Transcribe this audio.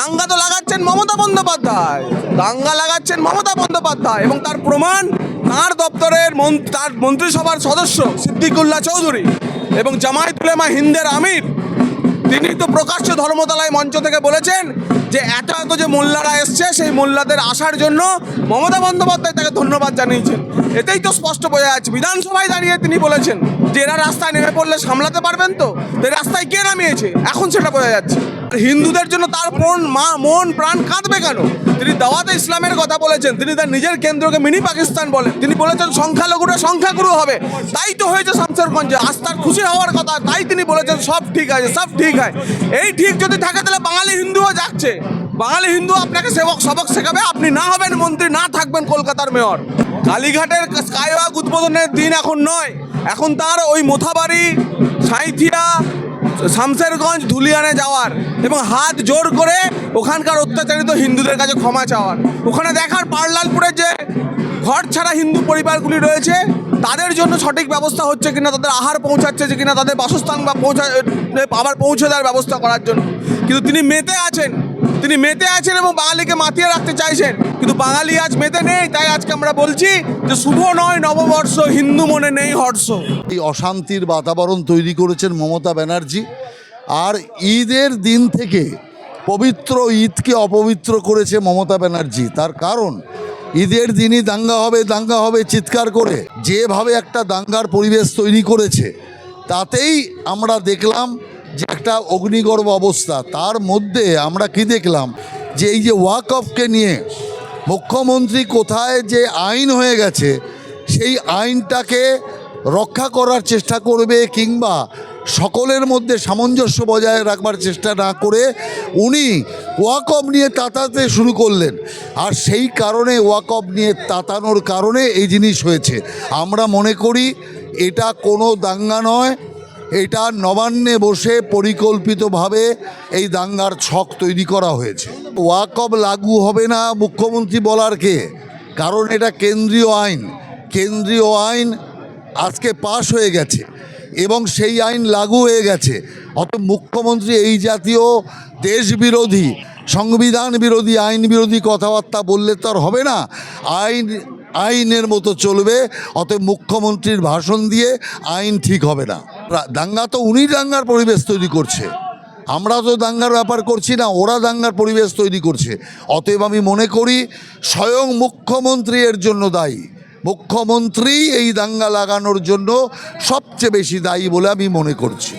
দাঙ্গা তো লাগাচ্ছেন মমতা বন্দ্যোপাধ্যায়। দাঙ্গা লাগাচ্ছেন মমতা বন্দ্যোপাধ্যায় এবং তার প্রমাণ তার দপ্তরের তার মন্ত্রিসভার সদস্য সিদ্দিকুল্লাহ চৌধুরী এবং জামায়াত উলেমা হিন্দের আমির। তিনি তো প্রকাশ্য ধর্মতলায় মঞ্চ থেকে বলেছেন যে এত এত যে মোল্লারা এসছে, সেই মোল্লাদের আসার জন্য মমতা বন্দ্যোপাধ্যায় তাকে ধন্যবাদ জানিয়েছেন। এতেই তো স্পষ্ট বোঝা যাচ্ছে। বিধানসভায় দাঁড়িয়ে তিনি বলেছেন এরা রাস্তায় নেমে পড়লে সামলাতে পারবেন তো? রাস্তায় কে নামিয়েছে? এখন সেটা বোঝা যাচ্ছে। হিন্দুদের জন্য তার মন, মা, মন, প্রাণ কাঁদবে কেন? তিনি দাওয়াতে ইসলামের কথা বলেছেন, তিনি তার নিজের কেন্দ্রকে মিনি পাকিস্তান বলেন। তিনি বলেছেন, সংখ্যালঘুরা সংখ্যাগুরু হবে। তাই তো হয়েছে শামসেরগঞ্জে আস্থার খুশি হওয়ার কথা। তাই তিনি বলেছেন, সব ঠিক আছে, সব ঠিক হয় এই ঠিক যদি থাকে, তাহলে বাঙালি হিন্দুও যাচ্ছে। বাঙালি হিন্দু আপনাকে সেবক, সবক শেখাবে। আপনি না হবেন মন্ত্রী, না থাকবেন কলকাতার মেয়র। কালীঘাটের স্কাইওয়াক উদ্বোধনের দিন এখন নয়। এখন তার ওই মোথাবাড়ি সাঁইথিয়া শামসেরগঞ্জ, ধুলিয়ানে যাওয়ার এবং হাত জোর করে ওখানকার অত্যাচারিত হিন্দুদের কাছে ক্ষমা চাওয়ার। ওখানে দেখার পারলালপুরের যে ঘর ছাড়া হিন্দু পরিবারগুলি রয়েছে, তাদের জন্য সঠিক ব্যবস্থা হচ্ছে কিনা, তাদের আহার পৌঁছাচ্ছে কিনা, তাদের বাসস্থান বা পৌঁছা আবার পৌঁছে দেওয়ার ব্যবস্থা করার জন্য। কিন্তু তিনি মেতে আছেন। তিনি মেতে আছেন এবং বাঙালিকে মাতিয়ে রাখতে চাইছেন। কিন্তু বাঙালি আজ মেতে নেই, তাই আজকে আমরা বলছি যে শুভ নয়, নববর্ষ, হিন্দু মনে নেই, হর্ষ। এই অশান্তির বাতাবরণ তৈরি করেছেন মমতা ব্যানার্জি। আর ঈদের দিন থেকে পবিত্র ঈদকে অপবিত্র করেছে মমতা ব্যানার্জি। তার কারণ, ঈদের দিনই দাঙ্গা হবে দাঙ্গা হবে চিৎকার করে। যেভাবে একটা দাঙ্গার পরিবেশ তৈরি করেছে, তাতেই আমরা দেখলাম যে একটা অগ্নিগর্ভ অবস্থা, তার মধ্যে আমরা কি দেখলাম? যে এই যে ওয়াকফকে নিয়ে মুখ্যমন্ত্রী কোথায় যে আইন হয়ে গেছে, সেই আইনটাকে রক্ষা করার চেষ্টা করবে কিংবা সকলের মধ্যে সামঞ্জস্য বজায় রাখবার চেষ্টা না করে উনি ওয়াকফ নিয়ে তাতাতে শুরু করলেন। আর সেই কারণে ওয়াকফ নিয়ে তাতানোর কারণে এই জিনিস হয়েছে। আমরা মনে করি এটা কোনো দাঙ্গা নয় এটা নবান্নে বসে পরিকল্পিতভাবে এই দাঙ্গার ছক তৈরি করা হয়েছে। ওয়াকব লাগু হবে না মুখ্যমন্ত্রী বলার কে? কারণ এটা কেন্দ্রীয় আইন। কেন্দ্রীয় আইন আজকে পাশ হয়ে গেছে এবং সেই আইন লাগু হয়ে গেছে। অত মুখ্যমন্ত্রী এই জাতীয় দেশবিরোধী সংবিধান বিরোধী আইন বিরোধী কথাবার্তা বললে তো আর হবে না। আইন, আইনের মতো চলবে। অতএব মুখ্যমন্ত্রীর ভাষণ দিয়ে আইন ঠিক হবে না। দাঙ্গা তো উনি দাঙ্গার পরিবেশ তৈরি করছে। আমরা তো দাঙ্গার ব্যাপার করছি না, ওরা দাঙ্গার পরিবেশ তৈরি করছে। অতএব আমি মনে করি, স্বয়ং মুখ্যমন্ত্রী এর জন্য দায়ী। মুখ্যমন্ত্রী এই দাঙ্গা লাগানোর জন্য সবচেয়ে বেশি দায়ী বলে আমি মনে করছি।